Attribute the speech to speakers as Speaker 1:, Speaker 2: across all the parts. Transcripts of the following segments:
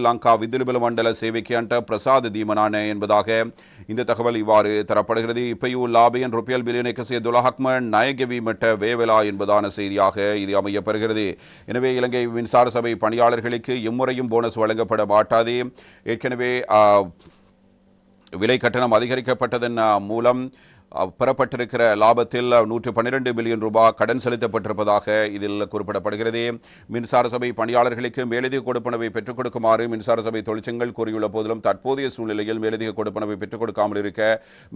Speaker 1: லங்கா விதுலிபல மண்டல சேவைக்கு அண்ட பிரசாத் தீமனான என்பதாக இந்த தகவல் இவ்வாறு தரப்படுகிறது. இப்பையூ லாபியன் ருபியல் பில்லியன் எக்கசிய துலஹக்மன் நயகவி மட்ட வேவலா என்பதான செய்தியாக இது அமையப்பெறுகிறது. எனவே இலங்கை மின்சார சபை பணியாளர்களுக்கு இம்முறையும் போனஸ் வழங்கப்பட மாட்டாது. ஏற்கனவே விலை கட்டணம் அதிகரிக்கப்பட்டதன் மூலம் பெறப்பட்டிருக்கிற லாபத்தில் நூற்று பன்னிரண்டு மில்லியன் ரூபாய் கடன் செலுத்தப்பட்டிருப்பதாக இதில் குறிப்பிடப்படுகிறது. மின்சார சபை பணியாளர்களுக்கு மேலதிக கொடுப்பனவை பெற்றுக் கொடுக்குமாறு மின்சார சபை தொழிற்சங்கங்கள் கூறியுள்ள போதிலும் தற்போதைய சூழ்நிலையில் மேலதிக கொடுப்பனவை பெற்றுக் கொடுக்காமல் இருக்க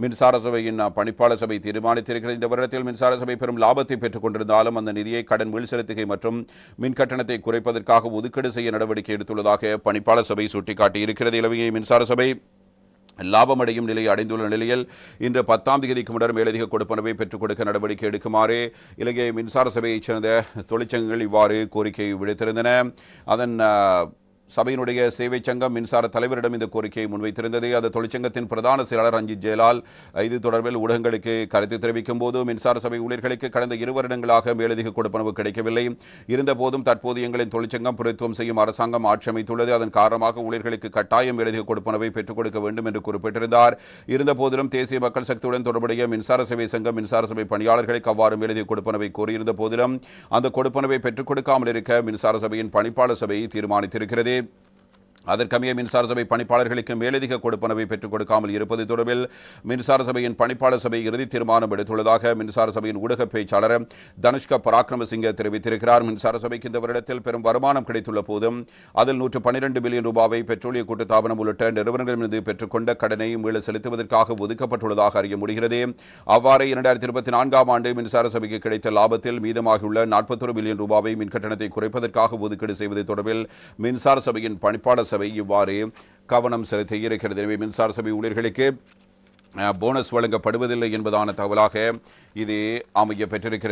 Speaker 1: மின்சார சபையின் பணிப்பாளர் சபை தீர்மானித்திருக்கிறது. இந்த வருடத்தில் மின்சார சபை பெரும் லாபத்தை பெற்றுக் கொண்டிருந்தாலும் அந்த நிதியை கடன் மீள் செலுத்துகை மற்றும் மின் கட்டணத்தை குறைப்பதற்காக ஒதுக்கீடு செய்ய நடவடிக்கை எடுத்துள்ளதாக பணிப்பாளர் சபை சுட்டிக்காட்டியிருக்கிறது. இலவையை மின்சார சபை லாபமடையும் நிலையை அடைந்துள்ள நிலையில் இன்று பத்தாம் தேதிக்கு முன்னர் மேலதிக கொடுப்பனவை பெற்றுக் கொடுக்க நடவடிக்கை எடுக்குமாறு இலங்கை மின்சார சபையைச் சேர்ந்த தொழிற்சங்கங்கள் இவ்வாறு கோரிக்கை விடுத்திருந்தன. அதன் சபையினுடைய சேவை சங்கம் மின்சார தலைவரிடம் இந்த கோரிக்கையை முன்வைத்திருந்தது. அது தொழிற்சங்கத்தின் பிரதான செயலாளர் ரஞ்சித் ஜெயலால். இது தொடர்பில் ஊடகங்களுக்கு கருத்து தெரிவிக்கும் போது மின்சார சபை ஊழியர்களுக்கு கடந்த இரு வருடங்களாக மேலதிக கொடுப்பனவு கிடைக்கவில்லை. இருந்தபோதும் தற்போது எங்களின் தொழிற்சங்கம் பிரதித்துவம் செய்யும் அரசாங்கம் ஆட்சி அமைத்துள்ளது. அதன் காரணமாக ஊழியர்களுக்கு கட்டாயம் மேலதிக கொடுப்பனவை பெற்றுக் கொடுக்க வேண்டும் என்று குறிப்பிட்டிருந்தார். இருந்தபோதிலும் தேசிய மக்கள் சக்தியுடன் தொடர்புடைய மின்சார சேவை சங்கம் மின்சார சபை பணியாளர்களுக்கு அவ்வாறு மேலதிக கொடுப்பனவை கோரியிருந்த போதிலும் அந்த கொடுப்பனவை பெற்றுக் கொடுக்காமல் இருக்க மின்சார சபையின் பணிப்பாளர் சபை தீர்மானித்திருக்கிறது. அதற்கமைய மின்சார சபை பணிப்பாளர்களுக்கு மேலதிக கொடுப்பனவை பெற்றுக் கொடுக்காமல் இருப்பது தொடர்பில் மின்சார சபையின் பணிப்பாளர் சபை இறுதி தீர்மானம் எடுத்துள்ளதாக மின்சார சபையின் ஊடக பேச்சாளர் தனுஷ்க பராக்கிரமசிங்க தெரிவித்திருக்கிறார். மின்சார சபைக்கு இந்த வருடத்தில் பெரும் வருமானம் கிடைத்துள்ள போதும் அதில் நூற்று பன்னிரண்டு பில்லியன் ரூபாவை பெட்ரோலிய கூட்டுத்தாபனம் உள்ளிட்ட நிறுவனங்களிலிருந்து பெற்றுக்கொண்ட கடனை மீள செலுத்துவதற்காக ஒதுக்கப்பட்டுள்ளதாக அறிய முடிகிறது. அவ்வாறு இரண்டாயிரத்தி இருபத்தி நான்காம் ஆண்டு மின்சார சபைக்கு கிடைத்த லாபத்தில் மீதமாகியுள்ள நாற்பத்தொரு பில்லியன் ரூபாவை மின் கட்டணத்தை குறைப்பதற்காக ஒதுக்கீடு செய்வது தொடர்பில் மின்சார சபையின் பணிப்பாளர் சபை இவ்வாறு கவனம் செலுத்த இருக்கிறது. எனவே மின்சார சபை ஊழியர்களுக்கு போனஸ் வழங்கப்படுவதில்லை என்பதான தகவலாக இது அமைய பெற்றிருக்கிறது.